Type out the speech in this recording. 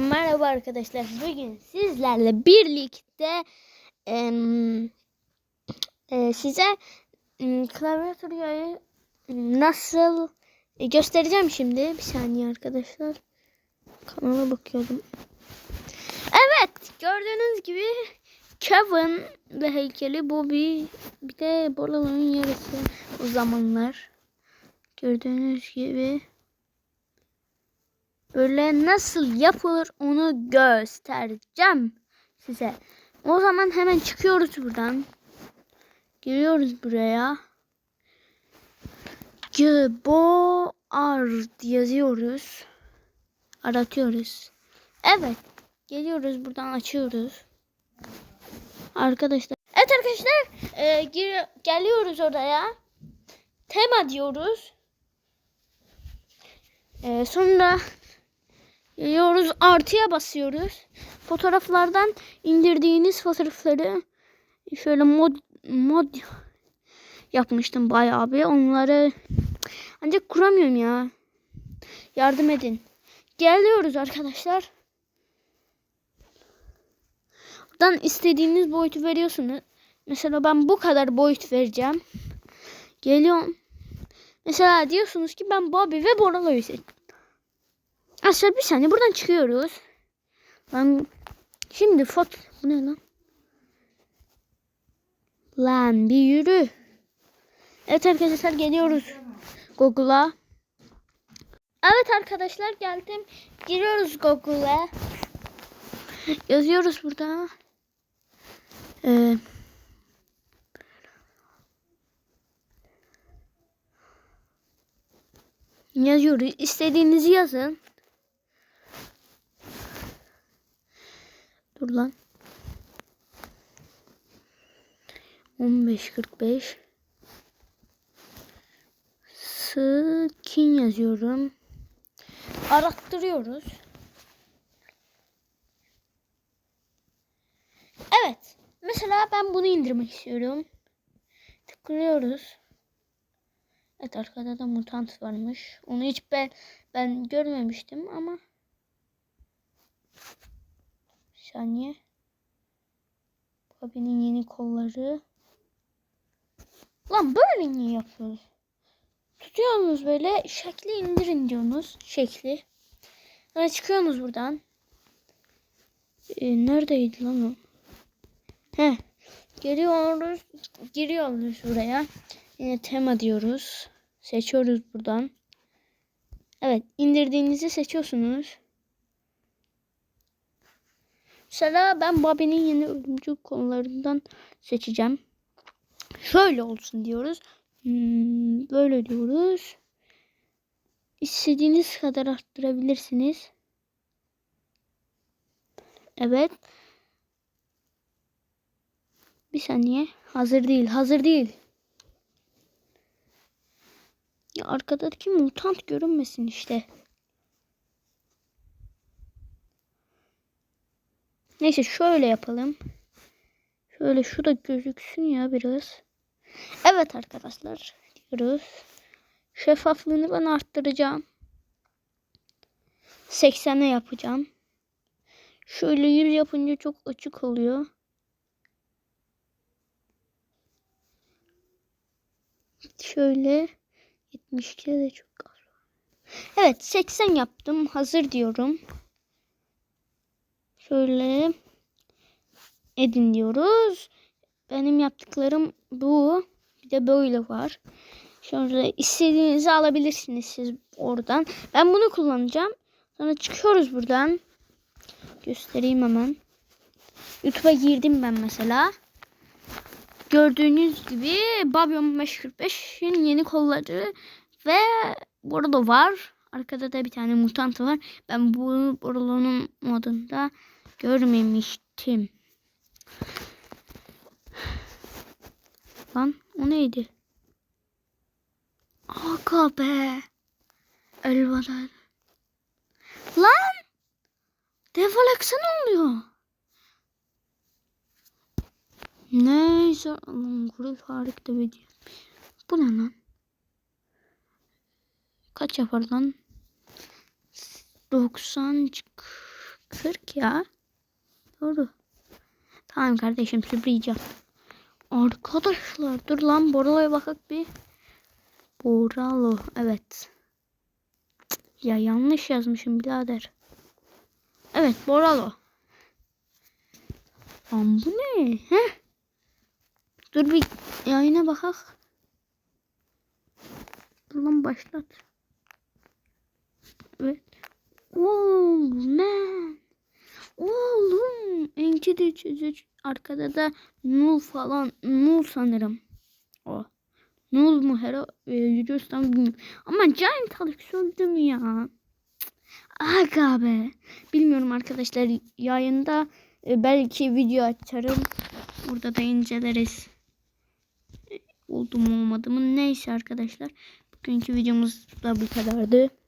Merhaba arkadaşlar. Bugün sizlerle birlikte em, e, size em, klavyatürü nasıl e, göstereceğim şimdi. Bir saniye arkadaşlar. Kanala bakıyordum. Evet gördüğünüz gibi Kevin ve heykeli Bobby bir de Bolalı'nın yarısı o zamanlar. Gördüğünüz gibi Böyle nasıl yapılır onu göstereceğim size. O zaman hemen çıkıyoruz buradan. Giriyoruz buraya. Gboard yazıyoruz. Aratıyoruz. Evet. Geliyoruz buradan açıyoruz. Arkadaşlar. Evet arkadaşlar. E, gir, geliyoruz oraya. Tema diyoruz. E, sonra Geliyoruz artıya basıyoruz. Fotoğraflardan indirdiğiniz fotoğrafları şöyle mod mod yapmıştım bayağı bir. Onları ancak kuramıyorum ya. Yardım edin. Geliyoruz arkadaşlar. Buradan istediğiniz boyutu veriyorsunuz. Mesela ben bu kadar boyut vereceğim. Geliyorum. Mesela diyorsunuz ki ben Bobby ve Boralo'yu seçtim. Aslında bir saniye buradan çıkıyoruz. Lan şimdi foto bu ne lan? Lan bir yürü. Evet arkadaşlar geliyoruz Google'a. Evet arkadaşlar geldim. Giriyoruz Google'a. Yazıyoruz burada. Ee, yazıyoruz. İstediğinizi yazın. Lan. 15.45 Skin yazıyorum. Arattırıyoruz. Evet. Mesela ben bunu indirmek istiyorum. Tıklıyoruz. Evet arkada da mutant varmış. Onu hiç ben ben görmemiştim ama saniye. Bobby'nin yeni kolları. Lan böyle niye yapıyoruz? Tutuyorsunuz böyle şekli indirin diyorsunuz. Şekli. Sonra çıkıyorsunuz buradan. Ee, neredeydi lan o? He. Giriyoruz. Giriyoruz buraya. Yine tema diyoruz. Seçiyoruz buradan. Evet. indirdiğinizi seçiyorsunuz. Mesela ben Bobby'nin yeni ölümcül konularından seçeceğim. Şöyle olsun diyoruz. Hmm, böyle diyoruz. İstediğiniz kadar arttırabilirsiniz. Evet. Bir saniye. Hazır değil. Hazır değil. Ya arkadaki mutant görünmesin işte. Neyse şöyle yapalım. Şöyle şu da gözüksün ya biraz. Evet arkadaşlar diyoruz. Şeffaflığını ben arttıracağım. 80'e yapacağım. Şöyle 100 yapınca çok açık oluyor. Şöyle 72 de çok az. Evet 80 yaptım. Hazır diyorum. Şöyle edin diyoruz. Benim yaptıklarım bu. Bir de böyle var. Şöyle istediğinizi alabilirsiniz siz oradan. Ben bunu kullanacağım. Sonra çıkıyoruz buradan. Göstereyim hemen. YouTube'a girdim ben mesela. Gördüğünüz gibi Babyon 545'in yeni kolları ve burada var. Arkada da bir tane mutant var. Ben bu Borolo'nun modunda görmemiştim. Lan o neydi? Aga be. Elvada. Lan. Defalex'e ne oluyor? Neyse. Lan grup harika video. Bu ne lan? Kaç yapar lan? 90 çık 40 ya. Doğru. Tamam kardeşim süpüreceğim. Arkadaşlar dur lan Boralo'ya bakak bir. Boralo evet. Ya yanlış yazmışım birader. Evet Boralo. Lan bu ne? Heh. Dur bir yayına bakak. Dur lan başlat. Evet. Oh 2-3-3 arkada da Nul falan Nul sanırım. O. Nul mu Hera e, ee, Yüce bilmiyorum. Ama Giant Alex öldü mü ya? Aga be. Bilmiyorum arkadaşlar yayında e, belki video açarım. Orada da inceleriz. E, oldu mu olmadı mı? Neyse arkadaşlar. Bugünkü videomuz da bu kadardı.